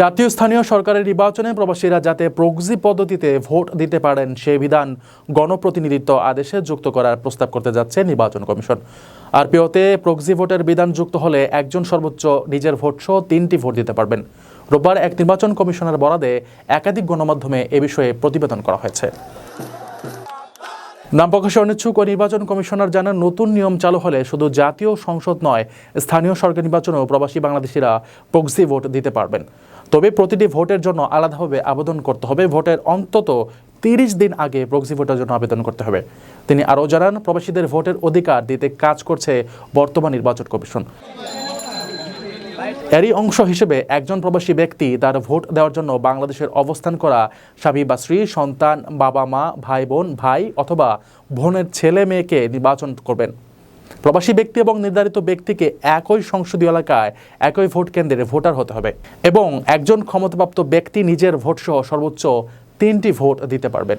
জাতীয় স্থানীয় সরকারের নির্বাচনে প্রবাসীরা যাতে প্রক্সি পদ্ধতিতে ভোট দিতে পারেন সেই বিধান গণপ্রতিনিধিত্ব আদেশে যুক্ত করার প্রস্তাব করতে যাচ্ছে নির্বাচন কমিশন। আরপিওতে প্রক্সি ভোটের বিধান যুক্ত হলে একজন সর্বোচ্চ নিজের ভোট সহ তিনটি ভোট দিতে পারবেন। রোববার এক নির্বাচন কমিশনের বরাদে একাধিক গণমাধ্যমে এ বিষয়ে প্রতিবেদন করা হয়েছে। নাম প্রকাশে অনিচ্ছুক নির্বাচন কমিশনার জানান, নতুন নিয়ম চালু হলে শুধু জাতীয় সংসদ নয়, স্থানীয় সরকার নির্বাচনেও প্রবাসী বাংলাদেশিরা প্রক্সি ভোট দিতে পারবেন। তবে প্রতিটি ভোটের জন্য আলাদাভাবে আবেদন করতে হবে। ভোটের অন্তত তিরিশ দিন আগে প্রক্সি ভোটের জন্য আবেদন করতে হবে। তিনি আরও জানান, প্রবাসীদের ভোটের অধিকার দিতে কাজ করছে বর্তমান নির্বাচন কমিশন। এরই অংশ হিসেবে একজন প্রবাসী ব্যক্তি তার ভোট দেওয়ার জন্য বাংলাদেশের অবস্থান করা স্বামী বা স্ত্রী, সন্তান, বাবা মা, ভাই বোন, ভাই অথবা বোনের ছেলে মেয়েকে নির্বাচন করবেন। প্রবাসী ব্যক্তি এবং নির্ধারিত ব্যক্তিকে একই সংসদীয় এলাকায় একই ভোট কেন্দ্রে ভোটার হতে হবে এবং একজন ক্ষমতাপ্রাপ্ত ব্যক্তি নিজের ভোট সহ সর্বোচ্চ তিনটি ভোট দিতে পারবেন।